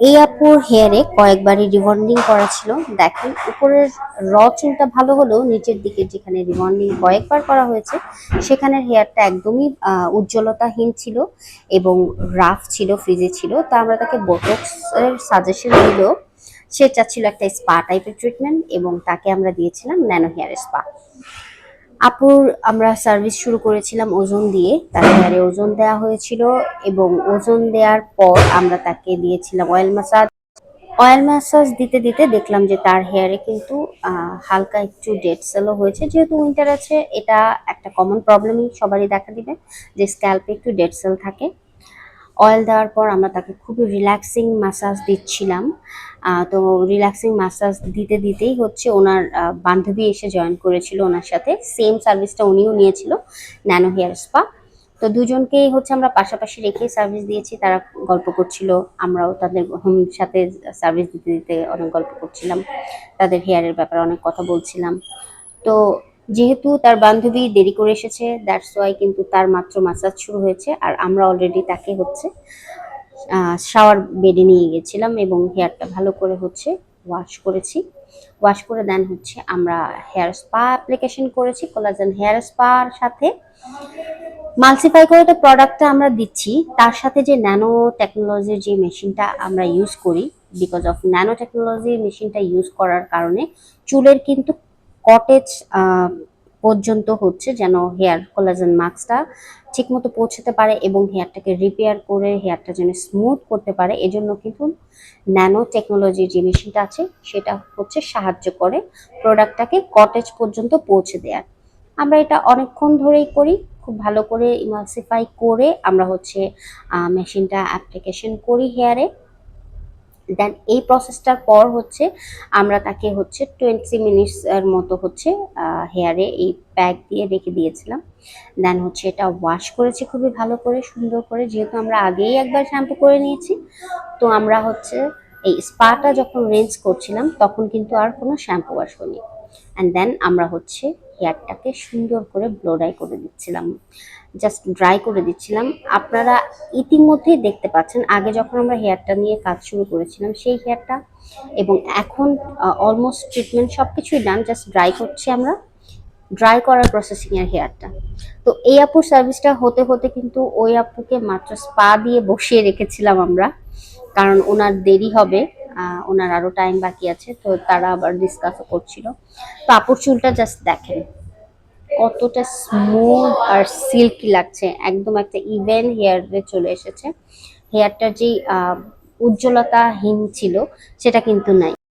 এই আপুর হেয়ারে কয়েকবারই রিবন্ডিং করা ছিল। দেখেন, উপরের র চুলটা ভালো হলেও নিচের দিকে যেখানে রিবন্ডিং কয়েকবার করা হয়েছে, সেখানের হেয়ারটা একদমই উজ্জ্বলতাহীন ছিল এবং রাফ ছিল ফ্রিজে ছিল। তা আমরা তাকে বোটক্স এর সাজেশন দিল সে চাচ্ছিল একটা স্পা টাইপের ট্রিটমেন্ট এবং তাকে আমরা দিয়েছিলাম ন্যানো হেয়ার স্পা আপুর আমরা সার্ভিস শুরু করেছিলাম ওজন দিয়ে। তার হেয়ারে ওজন দেওয়া হয়েছিল এবং ওজন দেওয়ার পর আমরা তাকে দিয়েছিলাম অয়েল ম্যাসাজ অয়েল ম্যাসাজ দিতে দিতে দেখলাম যে তার হেয়ারে কিন্তু হালকা একটু ডেড সেলও হয়েছে। যেহেতু উইন্টার আছে, এটা একটা কমন প্রবলেমই সবারই দেখা দিবে যে স্ক্যাল্পে একটু ডেড সেল থাকে। অয়েল দেওয়ার পর আমরা তাকে খুবই রিল্যাক্সিং মাসাজ দিচ্ছিলাম। তো রিল্যাক্সিং ম্যাসাজ দিতে দিতেই হচ্ছে ওনার বান্ধবী এসে জয়েন করেছিল ওনার সাথে। সেম সার্ভিসটা উনিও নিয়েছিল ন্যানো হেয়ার স্পা তো দুজনকেই হচ্ছে আমরা পাশাপাশি রেখে সার্ভিস দিয়েছি। তারা গল্প করছিল, আমরাও তাদের সাথে সার্ভিস দিতে দিতে অনেক গল্প করছিলাম। তাদের হেয়ারের ব্যাপারে অনেক কথা বলছিলাম। তো যেহেতু তার বান্ধবী দেরি করে এসেছে দ্যাটস ওয়াই কিন্তু তার মাত্র মাসাজ শুরু হয়েছে আর আমরা অলরেডি তাকে হচ্ছে শাওয়ার বেডে নিয়ে গেছিলাম এবং হেয়ারটা ভালো করে হচ্ছে ওয়াশ করেছি। ওয়াশ করে দেন হচ্ছে আমরা হেয়ার স্পা অ্যাপ্লিকেশন করেছি কোলাজেন হেয়ার স্পার সাথে। মালসিফাই করে তো প্রোডাক্টটা আমরা দিচ্ছি, তার সাথে যে ন্যানো টেকনোলজির যে মেশিনটা আমরা ইউজ করি বিকজ অফ ন্যানো টেকনোলজি মেশিনটা ইউজ করার কারণে চুলের কিন্তু কটেজ পর্যন্ত হচ্ছে যেন হেয়ার কোলাজেন মাস্কটা ঠিকমতো পৌঁছতে পারে এবং হেয়ারটাকে রিপেয়ার করে হেয়ারটা যেন স্মুথ করতে পারে। এজন্য কিন্তু ন্যানো টেকনোলজির যে মেশিনটা আছে, সেটা হচ্ছে সাহায্য করে প্রোডাক্টটাকে কটেজ পর্যন্ত পৌঁছে দেওয়ার আমরা এটা অনেকক্ষণ ধরেই করি, খুব ভালো করে ইমালসিফাই করে আমরা হচ্ছে মেশিনটা অ্যাপ্লিকেশন করি হেয়ারে। দেন এই প্রসেসটার পর হচ্ছে আমরা তাকে হচ্ছে টোয়েন্টি মিনিটস এর মতো হচ্ছে হেয়ারে এই প্যাক দিয়ে রেখে দিয়েছিলাম। দেন হচ্ছে এটা ওয়াশ করেছি খুবই ভালো করে, সুন্দর করে। যেহেতু আমরা আগেই একবার শ্যাম্পু করে নিয়েছি, তো আমরা হচ্ছে এই স্পাটা যখন রেঞ্জ করছিলাম, তখন কিন্তু আর কোনো শ্যাম্পু ওয়াশ করিনি অ্যান্ড দেন আমরা হচ্ছে হেয়ারটাকে সুন্দর করে ব্লো ড্রাই করে দিচ্ছিলাম। জাস্ট ড্রাই করে দিচ্ছিলাম। আপনারা ইতিমধ্যেই দেখতে পাচ্ছেন, আগে যখন আমরা হেয়ারটা নিয়ে কাজ শুরু করেছিলাম, সেই হেয়ারটা এবং এখন অলমোস্ট ট্রিটমেন্ট সব কিছুই ডান জাস্ট ড্রাই করছি আমরা। ড্রাই করার প্রসেসিং এর হেয়ারটা। তো এই আপুর সার্ভিসটা হতে হতে কিন্তু ওই আপুকে মাত্র স্পা দিয়ে বসিয়ে রেখেছিলাম আমরা, কারণ ওনার দেরি হবে। ওনার আরও টাইম বাকি আছে, তো তারা আবার ডিসকাসও করছিল। তো আপুর চুলটা জাস্ট দেখেন, কতটা স্মুথ আর সিল্কি লাগছে। একদম একটা ইভেন হেয়ারে চলে এসেছে। হেয়ারটার যে উজ্জ্বলতাহীন ছিল, সেটা কিন্তু নাই।